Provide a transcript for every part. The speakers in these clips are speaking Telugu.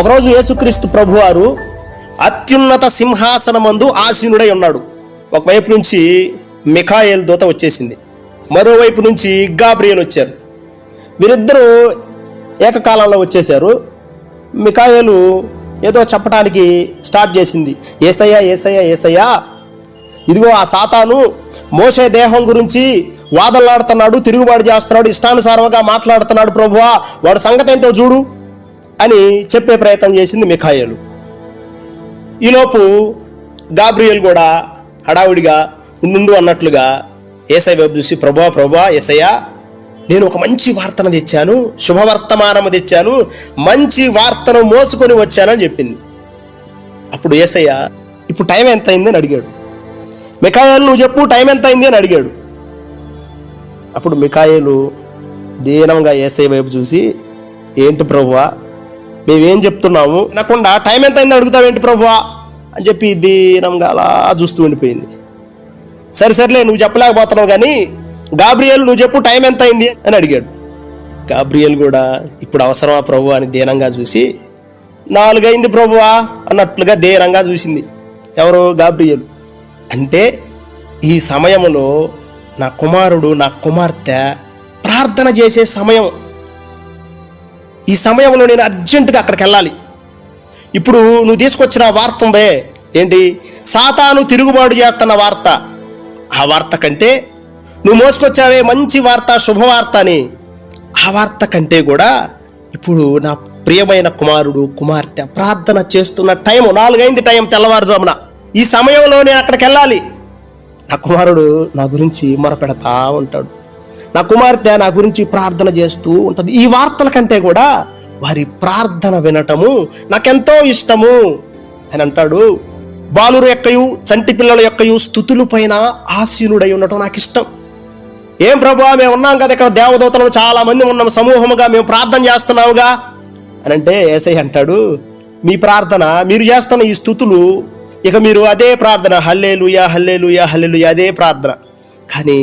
ఒకరోజు యేసుక్రీస్తు ప్రభువారు అత్యున్నత సింహాసనమందు ఆసీనుడై ఉన్నాడు. ఒకవైపు నుంచి మిఖాయేల్ దూత వచ్చేసింది. మరోవైపు నుంచి గాబ్రియల్ వచ్చారు. వీరిద్దరూ ఏకకాలంలో వచ్చేశారు. మిఖాయేలు ఏదో చెప్పడానికి స్టార్ట్ చేసింది. ఏసయ్యా ఏసయ్యా ఏసయ్యా ఇదిగో ఆ సాతాను మోసే దేహం గురించి వాదనలాడుతున్నాడు తిరుగుబాటు చేస్తున్నాడు ఇష్టానుసారంగా మాట్లాడుతున్నాడు ప్రభువా. వాడు సంగతి ఏంటో చూడు. అని చెప్పే ప్రయత్నం చేసింది మిఖాయలు. ఈలోపు గాబ్రియల్ కూడా హడావుడిగా ఉండు అన్నట్లుగా ఏసై వైపు చూసి ప్రభా ప్రభా ఏసయ్యా నేను ఒక మంచి వార్తను తెచ్చాను శుభవర్తమానము తెచ్చాను మంచి వార్తను మోసుకొని వచ్చానని చెప్పింది. అప్పుడు ఏసయ్య ఇప్పుడు టైం ఎంత అయింది అని అడిగాడు. మికాయలు నువ్వు చెప్పు టైం ఎంత అయింది అని అడిగాడు. అప్పుడు మికాయలు దీనంగా ఏసై వైపు చూసి ఏంటి ప్రభువా మేమేం చెప్తున్నాము? వినకుండా టైం ఎంత అయింది అడుగుతావేంటి ప్రభువా? అని చెప్పి దీనంగా అలా చూస్తూ ఉండిపోయింది. సరే సర్లే నువ్వు చెప్పలేకపోతున్నావు కానీ గాబ్రియల్ నువ్వు చెప్పు టైం ఎంత అయింది అని అడిగాడు. గాబ్రియల్ కూడా ఇప్పుడు అవసరమా ప్రభు అని దీనంగా చూసి నాలుగైంది ప్రభువా? అన్నట్లుగా దీనంగా చూసింది. ఎవరు గాబ్రియల్? అంటే ఈ సమయంలో నా కుమారుడు నా కుమార్తె ప్రార్థన చేసే సమయం ఈ సమయంలో నేను అర్జెంటుగా అక్కడికి వెళ్ళాలి. ఇప్పుడు నువ్వు తీసుకొచ్చిన వార్త ఉందే ఏంటి? సాతాను తిరుగుబాటు చేస్తున్న వార్త. ఆ వార్త కంటే నువ్వు మోసుకొచ్చావే మంచి వార్త శుభవార్త అని. ఆ వార్త కంటే కూడా ఇప్పుడు నా ప్రియమైన కుమారుడు కుమార్తె ప్రార్థన చేస్తున్న టైం నాలుగైంది టైం తెల్లవారుజామున. ఈ సమయంలో నేను అక్కడికి వెళ్ళాలి. నా కుమారుడు నా గురించి మొరపెడతా ఉంటాడు. నా కుమార్తె నా గురించి ప్రార్థన చేస్తూ ఉంటుంది. ఈ వార్తల కంటే కూడా వారి ప్రార్థన వినటము నాకెంతో ఇష్టము అని అంటాడు. బాలురు యొక్కయు చంటి పిల్లల యొక్కయు స్థుతులు పైన ఆసీనుడై ఉండటం నాకు ఇష్టం ఏం ప్రభు మేము ఉన్నాం కదా ఇక్కడ దేవదూతలు చాలా మంది ఉన్నాం సమూహముగా మేము ప్రార్థన చేస్తున్నావుగా అని అంటే ఏసై అంటాడు మీ ప్రార్థన మీరు చేస్తున్న ఈ స్థుతులు ఇక మీరు అదే ప్రార్థన హల్లేలుయా హల్లేలుయా హల్లేలుయా అదే ప్రార్థన. కానీ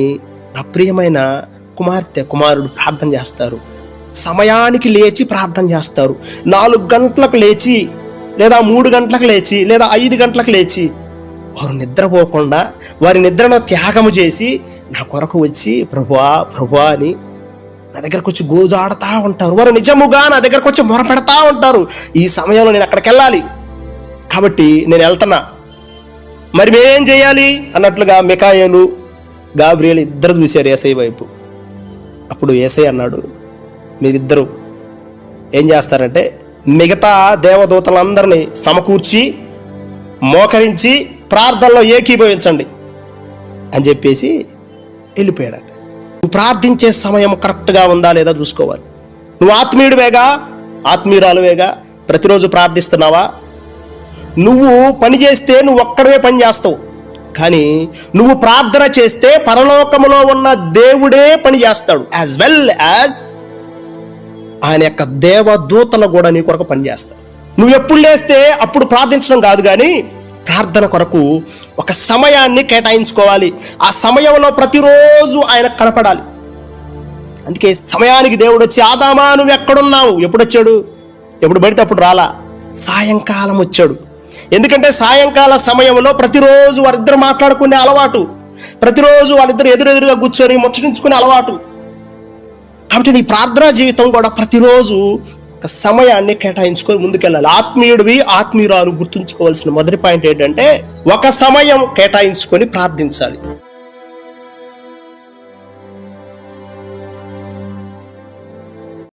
నా ప్రియమైన కుమార్తె కుమారుడు ప్రార్థన చేస్తారు. సమయానికి లేచి ప్రార్థన చేస్తారు. నాలుగు గంటలకు లేచి లేదా మూడు గంటలకు లేచి లేదా ఐదు గంటలకు లేచి వారు నిద్రపోకుండా వారి నిద్రను త్యాగము చేసి నా కొరకు వచ్చి ప్రభువా ప్రభువా అని నా దగ్గరకు వచ్చి గోజాడుతూ ఉంటారు. వారు నిజముగా నా దగ్గరకు వచ్చి మొరపెడతా ఉంటారు. ఈ సమయంలో నేను అక్కడికి వెళ్ళాలి కాబట్టి నేను వెళ్తున్నా. మరి మేమేం చేయాలి? అన్నట్లుగా మికాయలు గాబ్రియల్ ఇద్దరు చూశారు ఏసై వైపు. అప్పుడు ఏసై అన్నాడు మీరిద్దరు ఏం చేస్తారంటే మిగతా దేవదూతలందరినీ సమకూర్చి మోకరించి ప్రార్థనలో ఏకీభవించండి అని చెప్పేసి వెళ్ళిపోయాడట. నువ్వు ప్రార్థించే సమయం కరెక్ట్గా ఉందా లేదా చూసుకోవాలి. నువ్వు ఆత్మీయుడివేగా ఆత్మీయురాలువేగా ప్రతిరోజు ప్రార్థిస్తున్నావా? నువ్వు పని చేస్తే నువ్వు ఒక్కడవే పని చేస్తావు. కానీ నువ్వు ప్రార్థన చేస్తే పరలోకములో ఉన్న దేవుడే పని చేస్తాడు. యాజ్ వెల్ యాజ్ ఆయన యొక్క దేవదూతలు కూడా నీ కొరకు పనిచేస్తాడు నువ్వు ఎప్పుడు లేస్తే అప్పుడు ప్రార్థించడం కాదు కానీ ప్రార్థన కొరకు ఒక సమయాన్ని కేటాయించుకోవాలి. ఆ సమయంలో ప్రతిరోజు ఆయన కనపడాలి. అందుకే సమయానికి దేవుడు వచ్చి ఆదామా నువ్వు ఎక్కడున్నావు? ఎప్పుడు వచ్చాడు ఎప్పుడు పడితే అప్పుడు రాలా? సాయంకాలం వచ్చాడు. ఎందుకంటే సాయంకాల సమయంలో ప్రతిరోజు వారిద్దరు మాట్లాడుకునే అలవాటు ప్రతిరోజు వాళ్ళిద్దరు ఎదురెదురుగా కూర్చొని ముచ్చరించుకునే అలవాటు. కాబట్టి నీ ప్రార్థనా జీవితం కూడా ప్రతిరోజు ఒక సమయాన్ని కేటాయించుకొని ముందుకెళ్ళాలి. ఆత్మీయుడివి ఆత్మీయురాలు గుర్తుంచుకోవాల్సిన మొదటి పాయింట్ ఏంటంటే ఒక సమయం కేటాయించుకొని ప్రార్థించాలి.